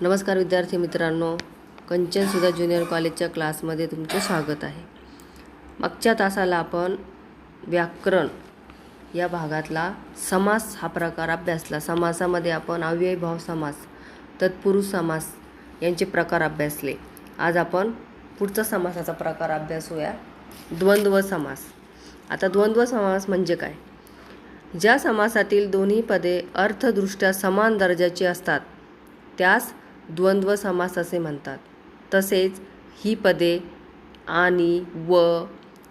नमस्कार विद्यार्थी मित्रांनो कंचन सुधा ज्युनियर कॉलेजच्या क्लासमध्ये तुमचं स्वागत आहे. मागच्या तासाला आपण व्याकरण या भागातला समास हा प्रकार अभ्यासला. समासामध्ये आपण अव्ययभाव समास तत्पुरुष समास यांचे प्रकार अभ्यासले. आज आपण पुढचा समासाचा प्रकार अभ्यासूया. द्वंद्व समास. आता द्वंद्व समास म्हणजे काय? ज्या समासातील दोन्ही पदे अर्थदृष्ट्या समान दर्जाची असतात त्यास द्वंद्व समास असे म्हणतात. तसेच ही पदे आणि व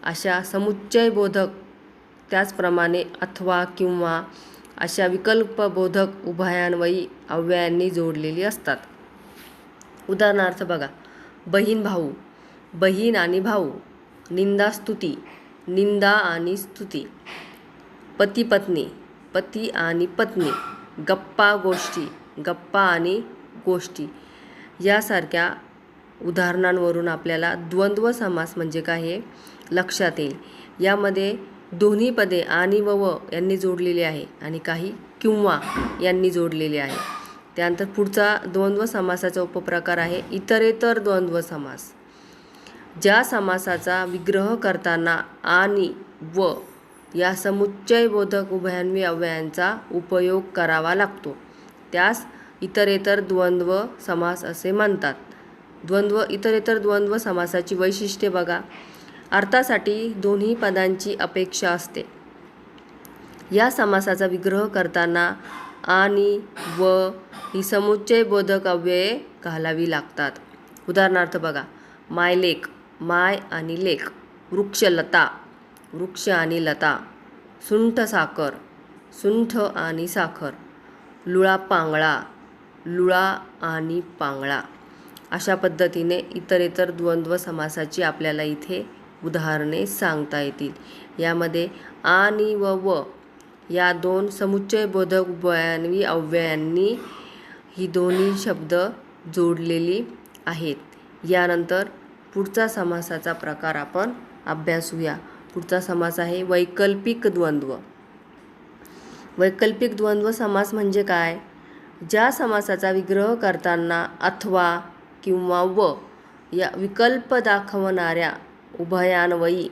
अशा समुच्चयबोधक त्याचप्रमाणे अथवा किंवा अशा विकल्पबोधक उभयान्वयी अव्ययांनी जोडलेली असतात. उदाहरणार्थ बघा बहीण भाऊ बहीण आणि भाऊ निंदा स्तुती निंदा आणि स्तुती पती पत्नी पती आणि पत्नी गप्पा गोष्टी गप्पा आणि गोष्टी. यासारख्या उदाहरणांवरून आपल्याला द्वंद्व समास म्हणजे काय हे लक्षात येईल. यामध्ये दोन्ही पदे आणि व व यांनी जोडलेले आहे आणि काही किंवा यांनी जोडलेले आहे. त्यानंतर पुढचा द्वंद्व समासाचा उपप्रकार आहे इतरेतर द्वंद्व समास. ज्या समासाचा विग्रह करताना आणि व या समुच्चयबोधक उभयान्वी अव्ययांचा उपयोग करावा लागतो. त्यास इतरेतर द्वंद्व समास असे म्हणतात. द्वंद्व इतरेतर द्वंद्व समासाची वैशिष्ट्ये बघा. अर्थासाठी दोन्ही पदांची अपेक्षा असते. या समासाचा विग्रह करताना आणि व ही समुच्चयबोधक अव्यये घालावी लागतात. उदाहरणार्थ बघा. मायलेक माय आणि लेक वृक्षलता वृक्ष आणि लता सुंठ साखर सुंठ आणि साखर लुळा पांगळा लुळा आणि पांगळा अशा पद्धतीने इतरेतर द्वंद्व समासाची आपल्याला इथे उदाहरणे सांगता येतील. यामध्ये आणि व व या दोन समुच्चयबोधक उभयान्वी अव्ययांनी ही दोन्ही शब्द जोडलेली आहेत. यानंतर पुढचा समासाचा प्रकार आपण अभ्यासूया पुढचा समास आहे वैकल्पिक द्वंद्व. वैकल्पिक द्वंद्व समास म्हणजे काय? ज्या समासाचा विग्रह करताना अथवा किंवा व या विकल्प दाखवणाऱ्या उभयान्वयी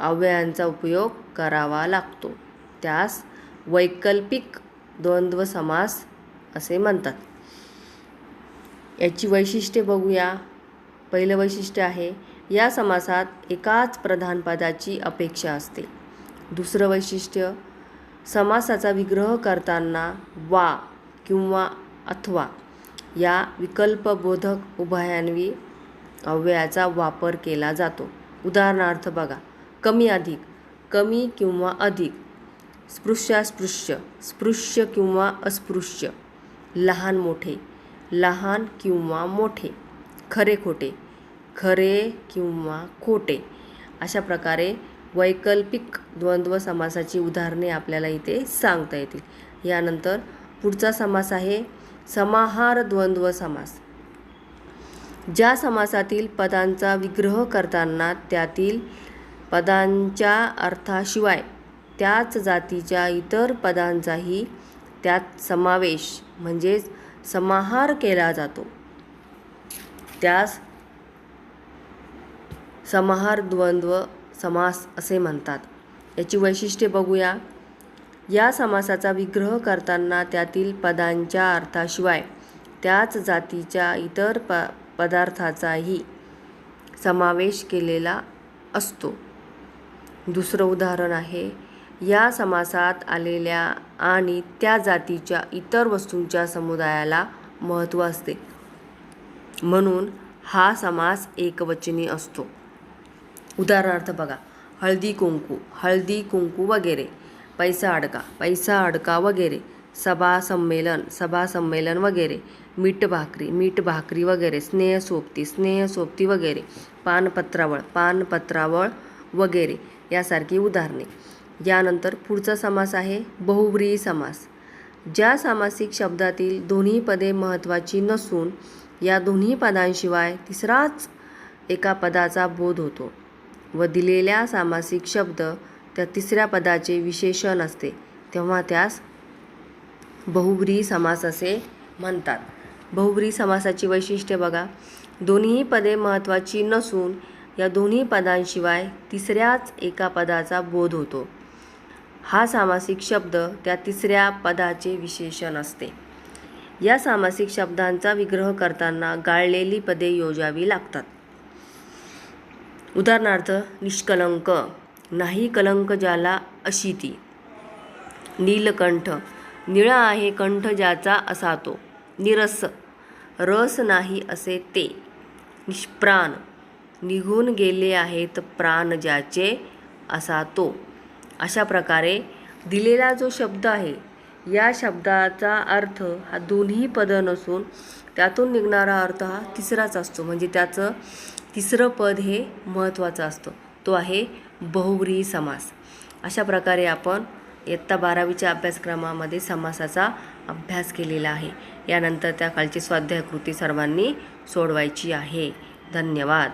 अव्ययांचा उपयोग करावा लागतो. त्यास वैकल्पिक द्वंद्व समास असे म्हणतात. याची वैशिष्ट्ये बघूया. पहिलं वैशिष्ट्य आहे या समासात एकाच प्रधान पदाची अपेक्षा असते. दुसरं वैशिष्ट्य समासाचा विग्रह करताना वा किंवा अथवा या विकल्पबोधक उभयान्वी अव्ययाचा वापर केला जातो. उदाहरणार्थ बघा कमी अधिक कमी किंवा अधिक स्पृश्यास्पृश्य स्पृश्य किंवा अस्पृश्य लहान मोठे लहान किंवा मोठे खरे खोटे खरे किंवा खोटे अशा प्रकारे वैकल्पिक द्वंद्व समासाची उदाहरणे आपल्याला इथे सांगता येतील. यानंतर पुढचा समास आहे समाहार द्वंद्व समास. ज्या समासातील पदांचा विग्रह करताना त्यातील पदांच्या अर्थाशिवाय त्याच जातीच्या इतर पदांचाही त्यात समावेश म्हणजेच समाहार केला जातो. त्यास समाहार द्वंद्व समास असे म्हणतात. याची वैशिष्ट्ये बघूया. या समासाचा विग्रह करताना त्यातील पदांच्या अर्थाशिवाय त्याच जातीच्या इतर प पदार्थाचाही समावेश केलेला असतो. दुसरं उदाहरण आहे या समासात आलेल्या आणि त्या जातीच्या इतर वस्तूंच्या समुदायाला महत्त्व असते. म्हणून हा समास एकवचनी असतो. उदाहरणार्थ बघा हळदी कुंकू हळदी कुंकू वगैरे. पैसा अडका पैसा अडका वगैरे सभा संमेलन सभा संमेलन वगैरे मीठ भाकरी मीठ भाकरी वगैरे स्नेह सोबती स्नेह सोबती वगैरे पानपत्रावळ पानपत्रावळ वगैरे यासारखी उदाहरणे. यानंतर पुढचा समास आहे बहुव्रीही समास. ज्या सामासिक शब्दातील दोन्ही पदे महत्त्वाची नसून या दोन्ही पदांशिवाय तिसराच एका पदाचा बोध होतो व दिलेल्या सामासिक शब्द त्या तिसऱ्या पदाचे विशेषण असते. तेव्हा त्यास बहुव्रीही समास असे म्हणतात. बहुव्री समासाची वैशिष्ट्ये बघा. दोन्ही पदे महत्त्वाची नसून या दोन्ही पदांशिवाय तिसऱ्याच एका पदाचा बोध होतो. हा सामासिक शब्द त्या तिसऱ्या पदाचे विशेषण असते. या सामासिक शब्दांचा विग्रह करताना गाळलेली पदे योजावी लागतात. उदाहरणार्थ निष्कलंक. नाही कलंक ज्याला अशी ती. नीलकंठ निळा आहे कंठ ज्याचा असा तो. निरस. रस नाही असे ते. निष्प्राण. निघून गेले आहेत प्राण ज्याचे असा तो. अशा प्रकारे दिलेला जो शब्द आहे या शब्दाचा अर्थ हा दोन्ही पद नसून त्यातून निघणारा अर्थ हा तिसराच असतो. म्हणजे त्याचं तिसरं पद हे महत्त्वाचं असतं. तो आहे बहुव्रीही समास. अशा प्रकारे आपण इयत्ता बारावीच्या अभ्यासक्रमामध्ये समासाचा अभ्यास केलेला आहे. यानंतर त्या खालची स्वाध्याय कृती सर्वांनी सोडवायची आहे. धन्यवाद.